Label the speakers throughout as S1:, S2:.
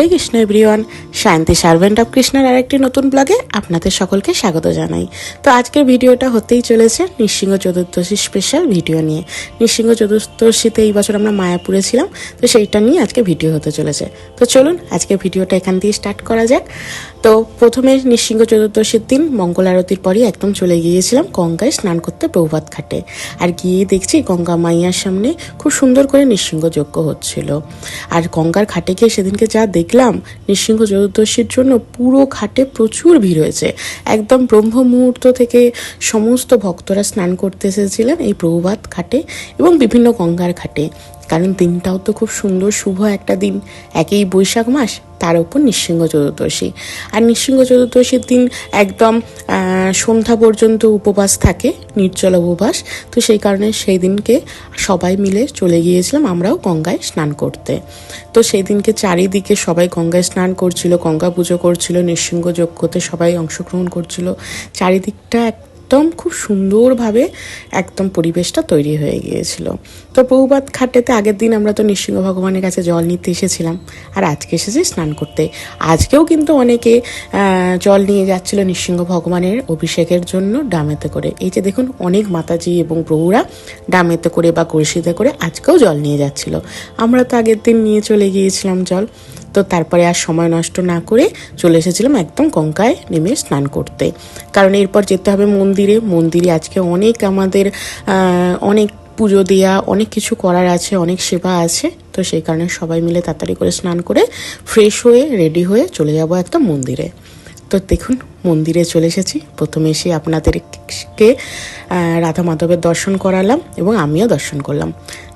S1: Hare Krishna everyone Shanti servant of কৃষ্ণের আরেকটি নতুন ব্লগে আপনাদের সকলকে স্বাগত জানাই। তো আজকের ভিডিওটা হতেই চলেছে নৃসিংহ চতুর্দশী স্পেশাল ভিডিও নিয়ে। নৃসিংহ চতুর্দশীতে এই বছর আমরা মায়াপুরে ছিলাম, তো সেইটা নিয়ে আজকে ভিডিও হতে চলেছে। তো চলুন আজকে ভিডিওটা এখান দিয়ে স্টার্ট করা যাক। তো প্রথমে নৃসিংহ চতুর্দশীর দিন, মঙ্গল আরতির পরই একদম চলে গিয়েছিলাম গঙ্গায় স্নান করতে প্রভাত ঘাটে। আর গিয়ে দেখছি গঙ্গা মাইয়ার সামনে খুব সুন্দর করে নৃসিংহ যজ্ঞ হচ্ছিল। আর গঙ্গার ঘাটে গিয়ে সেদিনকে যা দেখলাম নৃসিংহ চতুর্দশীর জন্য পুরো ঘাটে প্রচুর ভিড় হয়েছে। একদম ব্রহ্ম মুহূর্ত থেকে সমস্ত ভক্তরা স্নান করতে এসেছিলেন এই প্রভাত ঘাটে এবং বিভিন্ন গঙ্গার ঘাটে। কারণ দিনটাও তো খুব সুন্দর, শুভ একটা দিন। একই বৈশাখ মাস, তার উপর নৃসিংহ চতুর্দশী। আর নৃসিংহ চতুর্দশীর দিন একদম সন্ধ্যা পর্যন্ত উপবাস থাকে, নির্জল উপবাস। তো সেই কারণে সেই দিনকে সবাই মিলে চলে গিয়েছিলাম আমরাও গঙ্গায় স্নান করতে। তো সেই দিনকে চারিদিকে সবাই গঙ্গায় স্নান করছিল, গঙ্গা পুজো করছিল, নৃসিংহ যজ্ঞতে সবাই অংশগ্রহণ করছিল। চারিদিকটা একদম খুব সুন্দরভাবে একদম পরিবেশটা তৈরি হয়ে গিয়েছিল। তো প্রভুপাত ঘাটেতে আগের দিন আমরা তো নৃসিংহ ভগবানের কাছে জল নিতে এসেছিলাম আর আজকে এসেছি স্নান করতে। আজকেও কিন্তু অনেকে জল নিয়ে যাচ্ছিল নৃসিংহ ভগবানের অভিষেকের জন্য ডামেতে করে। এই যে দেখুন, অনেক মাতাজি এবং প্রভুরা ডামেতে করে বা কলসিতে করে আজকেও জল নিয়ে যাচ্ছিল। আমরা তো আগের দিন নিয়ে চলে গিয়েছিলাম জল। তো তারপরে আর সময় নষ্ট না করে চলে এসেছিলাম একদম গঙ্গায় নেমে স্নান করতে। কারণ এরপর যেতে হবে মন্দিরে। মন্দিরে আজকে অনেক আমাদের অনেক পুজো দেওয়া অনেক কিছু করার আছে, অনেক সেবা আছে। তো সেই কারণে সবাই মিলে তাড়াতাড়ি করে স্নান করে ফ্রেশ হয়ে রেডি হয়ে চলে যাব একদম মন্দিরে। তো দেখুন মন্দিরে চলে এসেছি। প্রথমে এসে আপনাদেরকে রাধা মাধবের দর্শন করালাম এবং আমিও দর্শন করলাম।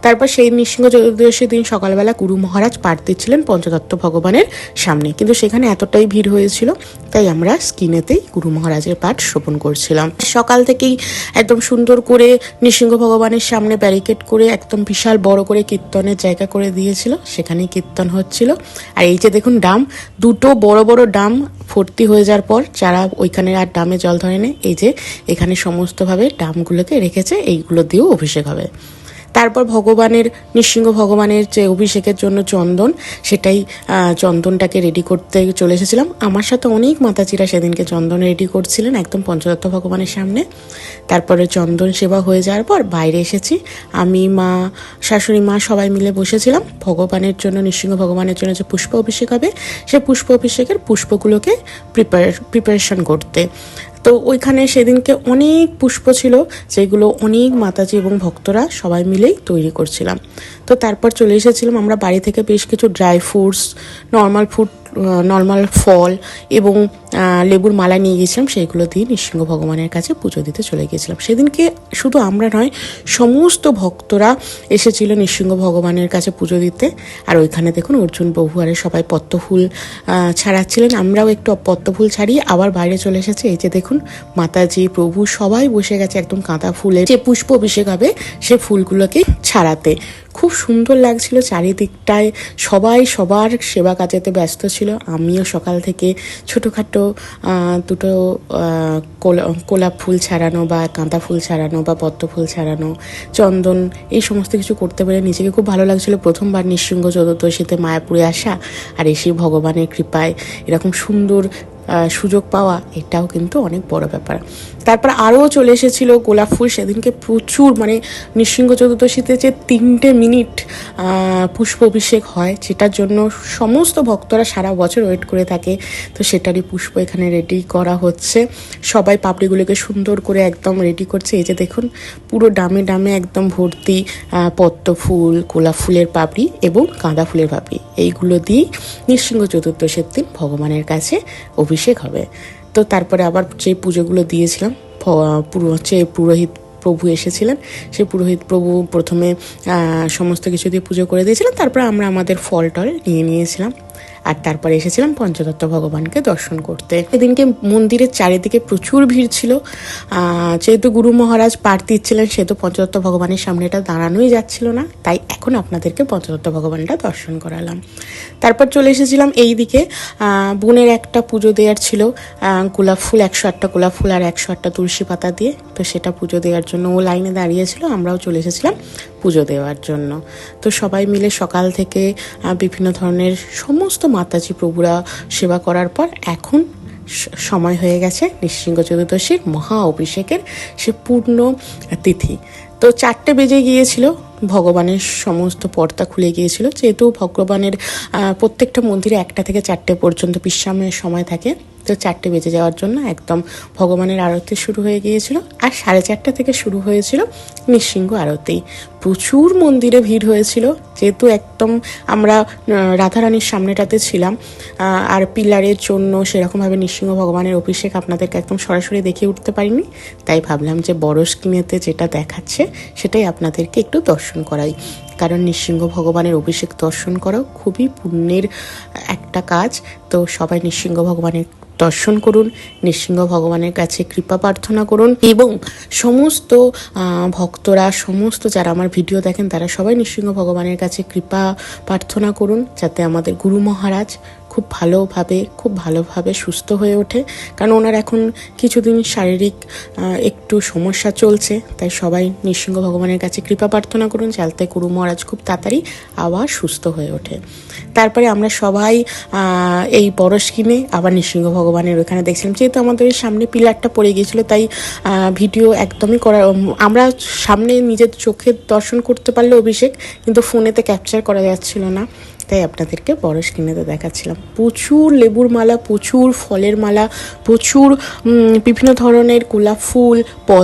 S1: তারপর সেই নৃসিংহ চতুর্দশীর দিন সকালবেলা গুরু মহারাজ পাঠ দিচ্ছিলেন পঞ্চতত্ত্ব ভগবানের সামনে। কিন্তু সেখানে এতটাই ভিড় হয়েছিল, তাই আমরা স্ক্রিনেতেই গুরু মহারাজের পাঠ শ্রবণ করছিলাম। সকাল থেকেই একদম সুন্দর করে নৃসিংহ ভগবানের সামনে ব্যারিকেড করে একদম বিশাল বড় করে কীর্তনের জায়গা করে দিয়েছিল। সেখানেই কীর্তন হচ্ছিল। আর এই যে দেখুন, ডাম, দুটো বড় বড় ডাম ভর্তি হয়ে যাওয়ার পর যারা ওইখানে আর ডামে জল ধরে এই যে এখানে সমস্তভাবে ডামগুলোকে রেখেছে, এইগুলো দিয়েও অভিষেক হবে। তারপর ভগবানের, নৃসিংহ ভগবানের যে অভিষেকের জন্য চন্দন, সেটাই চন্দনটাকে রেডি করতে চলে এসেছিলাম। আমার সাথে অনেক মাতাচিরা সেদিনকে চন্দন রেডি করছিলেন, একদম পঞ্চদত্ত ভগবানের সামনে। তারপরে চন্দন সেবা হয়ে যাওয়ার পর বাইরে এসেছি। আমি, মা, শাশুড়ি, মা সবাই মিলে বসেছিলাম। ভগবানের জন্য, নৃসিংহ ভগবানের জন্য যে পুষ্প অভিষেক হবে, সে পুষ্প অভিষেকের পুষ্পগুলোকে প্রিপার প্রিপারেশন করতে। তো ওইখানে সেদিনকে অনেক পুষ্প ছিল, যেগুলো অনেক মাতাজি এবং ভক্তরা সবাই মিলেই তৈরি করছিলাম। তো তারপর চলে এসেছিলাম আমরা বাড়ি থেকে বেশ কিছু dry fruits normal food normal ফল এবং লেবুর মালা নিয়ে গিয়েছিলাম, সেইগুলো দিয়ে নৃসিংহ ভগবানের কাছে পুজো দিতে চলে গিয়েছিলাম। সেদিনকে শুধু আমরা নয়, সমস্ত ভক্তরা এসেছিল নৃসিংহ ভগবানের কাছে পুজো দিতে। আর ওইখানে দেখুন অর্জুন বহু, আরে সবাই পদ্মফুল ছাড়াচ্ছিলেন। আমরাও একটু পদ্মফুল ছাড়িয়ে আবার বাইরে চলে এসেছি। এই যে দেখুন, মাতাজি, প্রভু সবাই বসে গেছে, একদম কাঁদা ফুলের যে পুষ্প অভিষেক হবে, সে ফুলগুলোকে ছাড়াতে। খুব সুন্দর লাগছিল চারিদিকটায়। সবাই সবার সেবা কাজেতে ব্যস্ত ছিল। আমিও সকাল থেকে ছোটোখাটো দুটো গোলাপ ফুল ছাড়ানো বা কাঁদা ফুল ছাড়ানো বা পদ্ম ফুল ছাড়ানো, চন্দন এই সমস্ত কিছু করতে পেরে নিজেকে খুব ভালো লাগছিল। প্রথমবার নৃসিংহ চতুর্দশীতে মায়াপুরে আসা আর এসে ভগবানের কৃপায় এরকম সুন্দর সুযোগ পাওয়া এটাও কিন্তু অনেক বড় ব্যাপার। তারপর আরও চলে এসেছিল গোলাপ ফুল। সেদিনকে প্রচুর মানে নৃসিংহ চতুর্দশীতে যে তিনটে মিনিট পুষ্প অভিষেক হয় যেটার জন্য সমস্ত ভক্তরা সারা বছর ওয়েট করে থাকে। তো সেটারই পুষ্প এখানে রেডি করা হচ্ছে। সবাই পাপড়িগুলোকে সুন্দর করে একদম রেডি করছে। এই যে দেখুন, পুরো ডামে ডামে একদম ভর্তি পদ্ম ফুল, গোলাপ ফুলের পাপড়ি এবং গাঁদা ফুলের পাপড়ি। এইগুলো দিয়েই নৃসিংহ চতুর্দশীর দিন ভগবানের কাছে অভিষেক হবে। তো তারপরে আবার যে পুজোগুলো দিয়েছিলাম পুরো হচ্ছে পুরোহিত প্রভু এসেছিলেন সেই পুরোহিত প্রভু প্রথমে সমস্ত কিছু দিয়ে পুজো করে দিয়েছিলেন, তারপরে আমরা আমাদের ফল টল নিয়ে নিয়েছিলাম। আর তারপরে এসেছিলাম পঞ্চদত্ত ভগবানকে দর্শন করতে। সেদিনকে মন্দিরের চারিদিকে প্রচুর ভিড় ছিল। যেহেতু গুরু মহারাজ পাঠ দিচ্ছিলেন সেহেতু পঞ্চদত্ত ভগবানের সামনে এটা দাঁড়ানোই যাচ্ছিল না। তাই এখন আপনাদেরকে পঞ্চদত্ত ভগবানটা দর্শন করালাম। তারপর চলে এসেছিলাম এই দিকে বোনের একটা পুজো দেওয়ার ছিল। গোলাপ ফুল, একশো আটটা গোলাপ ফুল আর একশো আটটা তুলসী পাতা দিয়ে। তো সেটা পুজো দেওয়ার জন্য ও লাইনে দাঁড়িয়েছিল আমরাও চলে এসেছিলাম। পুজো দেওয়ার জন্য। তো সবাই মিলে সকাল থেকে বিভিন্ন ধরনের সমস্ত মাতাজি প্রভুরা সেবা করার পর এখন সময় হয়ে গেছে নৃসিংহ চতুর্দশীর মহা অভিষেকের সে পূর্ণ তিথি। তো চারটে বেজে গিয়েছিল, ভগবানের সমস্ত পর্দা খুলে গিয়েছিল। যেহেতু ভগবানের প্রত্যেকটা মন্দিরে একটা থেকে চারটে পর্যন্ত বিশ্রামের সময় থাকে তো চারটে বেজে যাওয়ার জন্য একদম ভগবানের আরতি শুরু হয়ে গিয়েছিল আর সাড়ে চারটা থেকে শুরু হয়েছিল নৃসিংহ আরতি। প্রচুর মন্দিরে ভিড় হয়েছিল, যেহেতু একদম আমরা রাধারানীর সামনেটাতে ছিলাম আর পিলারের জন্য সেরকমভাবে নৃসিংহ ভগবানের অভিষেক আপনাদেরকে একদম সরাসরি দেখিয়ে উঠতে পারিনি। তাই ভাবলাম যে বড় স্ক্রিনেতে যেটা দেখাচ্ছে সেটাই আপনাদেরকে একটু দর্শন করাই। কারণ নৃসিংহ ভগবানের অভিষেক দর্শন করাও খুবই পুণ্যের একটা কাজ। তো সবাই নৃসিংহ ভগবানের দর্শন করুন, নৃসিংহ ভগবানের কাছে কৃপা প্রার্থনা করুন এবং সমস্ত ভক্তরা, সমস্ত যারা আমার ভিডিও দেখেন, তারা সবাই নৃসিংহ ভগবানের কাছে কৃপা প্রার্থনা করুন, যাতে আমাদের গুরু মহারাজ খুব ভালোভাবে খুব ভালোভাবে সুস্থ হয়ে ওঠে। কারণ ওনার এখন কিছুদিন শারীরিক একটু সমস্যা চলছে, তাই সবাই নৃসিংহ ভগবানের কাছে কৃপা প্রার্থনা করুন, যাতে গুরু মহারাজ খুব তাড়াতাড়ি আবার সুস্থ হয়ে ওঠে। তারপরে আমরা সবাই এই বড় কিনে আবার নৃসিংহ ভগবানের ওখানে দেখছিলাম। যেহেতু আমাদের সামনে পিলারটা পড়ে গিয়েছিল, তাই ভিডিও একদমই করা আমরা সামনে নিজের চোখে দর্শন করতে পারলে অভিষেক, কিন্তু ফোনেতে ক্যাপচার করা যাচ্ছিল না। তাই আপনাদেরকে বড় স্ক্রিনেতে দেখাচ্ছিলাম। প্রচুর লেবুর মালা, প্রচুর ফলের মালা, প্রচুর বিভিন্ন ধরনের গোলাপ ফুল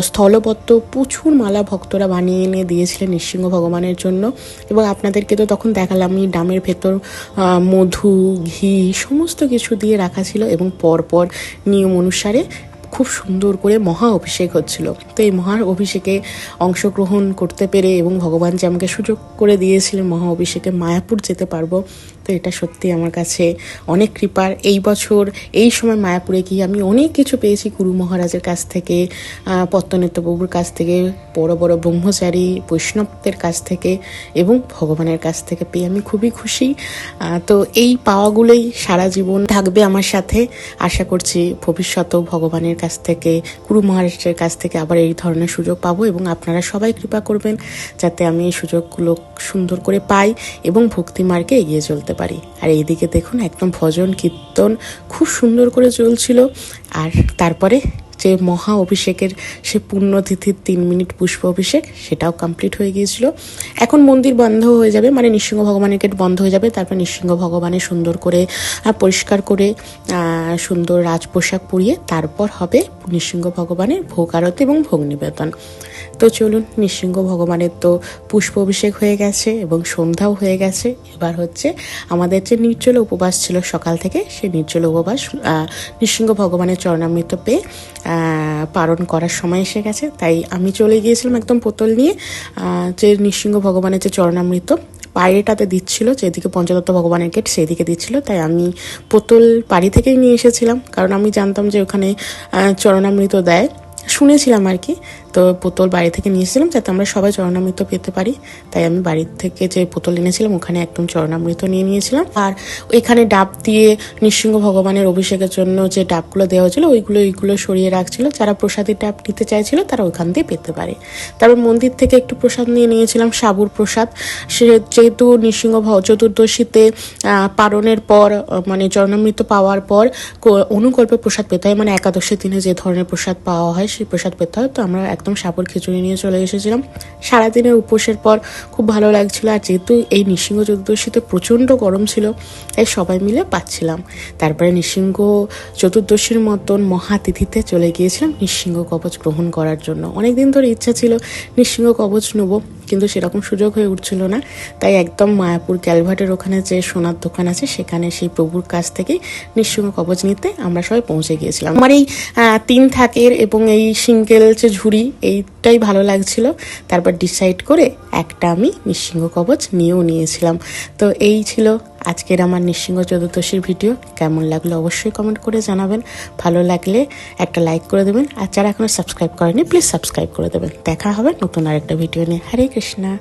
S1: স্থলপত্র প্রচুর মালা ভক্তরা বানিয়ে এনে দিয়েছিলেন নৃসিংহ ভগবানের জন্য। এবং আপনাদেরকে তো তখন দেখালাম এই ডামের ভেতর মধু, ঘি, সমস্ত কিছু দিয়ে রাখা ছিল এবং পরপর নিয়ম অনুসারে খুব সুন্দর করে মহা অভিষেক হচ্ছিল। তো এই মহা অভিষেকে অংশগ্রহণ করতে পেরে এবং ভগবান যে আমাকে সুযোগ করে দিয়েছিলেন মহা অভিষেকে মায়াপুর যেতে পারব এটা সত্যি আমার কাছে অনেক কৃপার। এই বছর এই সময় মায়াপুরে গিয়ে আমি অনেক কিছু পেয়েছি গুরু মহারাজের কাছ থেকে আহ, পত্তনেত্রবাবুর কাছ থেকে বড় বড় ব্রহ্মচারী বৈষ্ণবদের কাছ থেকে এবং ভগবানের কাছ থেকে পেয়ে আমি খুবই খুশি। তো এই পাওয়াগুলোই সারা জীবন থাকবে আমার সাথে। আশা করছি ভবিষ্যতেও ভগবানের কাছ থেকে গুরু মহারাজের কাছ থেকে আবার এই ধরনের সুযোগ পাবো এবং আপনারা সবাই কৃপা করবেন যাতে আমি এই সুযোগগুলো সুন্দর করে পাই এবং ভক্তি মার্গে এগিয়ে চলতে পারি। আর এইদিকে দেখুন একদম ভজন কীর্তন খুব সুন্দর করে চলছিল। আর তারপরে যে মহা অভিষেকের সে পুণ্যতিথির তিন মিনিট পুষ্প অভিষেক, সেটাও কমপ্লিট হয়ে গিয়েছিল। এখন মন্দির বন্ধ হয়ে যাবে মানে নৃসিংহ ভগবানের গেট বন্ধ হয়ে যাবে। তারপর নৃসিংহ ভগবানের সুন্দর করে পরিষ্কার করে সুন্দর রাজ পোশাক পরিয়ে তারপর হবে নৃসিংহ ভগবানের ভোগ আরতি এবং ভোগ নিবেদন। তো চলুন, নৃসিংহ ভগবানের তো পুষ্প অভিষেক হয়ে গেছে এবং সন্ধ্যাও হয়ে গেছে। এবার হচ্ছে আমাদের যে নির্জল উপবাস ছিল সকাল থেকে, সেই নির্জল উপবাস নৃসিংহ ভগবানের চরণামৃত পেয়ে পালন করার সময় এসে গেছে। তাই আমি চলে গিয়েছিলাম একদম পোতল নিয়ে যে নৃসিংহ ভগবানের যে চরণামৃত, পায়েটাতে দিচ্ছিল, যেদিকে পঞ্চদত্ত ভগবানের গেট সেদিকে দিচ্ছিল। তাই আমি পোতল বাড়ি থেকেই নিয়ে এসেছিলাম। কারণ আমি জানতাম যে ওখানে চরণামৃত দেয়। শুনেছিলাম আর কি। তো বোতল বাড়ি থেকে নিয়েছিলাম যাতে আমরা সবাই চরণামৃত পেতে পারি। তাই আমি বাড়ি থেকে যে বোতল এনেছিলাম, ওখানে একদম চরণামৃত নিয়ে নিয়েছিলাম। আর ওইখানে ডাব দিয়ে নৃসিংহ ভগবানের অভিষেকের জন্য যে ডাবগুলো দেওয়া হয়েছিল, ওইগুলো ওইগুলো সরিয়ে রাখছিল। যারা প্রসাদের ডাব নিতে চাইছিল, তারা ওইখান দিয়ে পেতে পারে। তারপর মন্দির থেকে একটু প্রসাদ নিয়ে নিয়েছিলাম, সাবুর প্রসাদ। সে যেহেতু নৃসিংহ চতুর্দশীতে পারণের পর মানে চরণামৃত পাওয়ার পর অনুকল্পে প্রসাদ পেতে হয়। মানে একাদশের দিনে যে ধরনের প্রসাদ পাওয়া হয়, সেই প্রসাদ পেতে হয়। তো আমরা একদম সাপর খিচুড়ি নিয়ে চলে এসেছিলাম। সারাদিনের উপোসের পর খুব ভালো লাগছিল আর যেহেতু এই নৃসিংহ চতুর্দশীতে প্রচণ্ড গরম ছিল, তাই সবাই মিলে পাচ্ছিলাম। তারপরে নৃসিংহ চতুর্দশীর মতন মহাতিথিতে চলে গিয়েছিলাম নৃসিংহ কবচ গ্রহণ করার জন্য। অনেক দিন ধরে ইচ্ছা ছিল নৃসিংহ কবচ নেব। কিন্তু সেরকম সুযোগ হয়ে উঠছিল না। তাই একদম মায়াপুর ক্যালভার্টের ওখানে যে সোনার দোকান আছে, সেখানে সেই প্রভুর কাছ থেকে নিঃসঙ্গ কবচ নিতে আমরা সবাই পৌঁছে গিয়েছিলাম। আমার এই তিন থাকের এবং এই সিঙ্গেল যে ঝুড়ি, এইটাই ভালো লাগছিল। তারপর ডিসাইড করে একটা আমি নিঃসিংহ কবচ নিয়েও নিয়েছিলাম। তো এই ছিল আজকের আমার নৃসিংহ চতুর্দশীর ভিডিও, কেমন লাগল অবশ্যই কমেন্ট করে জানাবেন। ভালো লাগলে একটা লাইক করে দেবেন। আর যারা এখনও সাবস্ক্রাইব করেনি প্লিজ সাবস্ক্রাইব করে দেবেন। দেখা হবে নতুন আরেকটা ভিডিও নিয়ে। হরে কৃষ্ণা।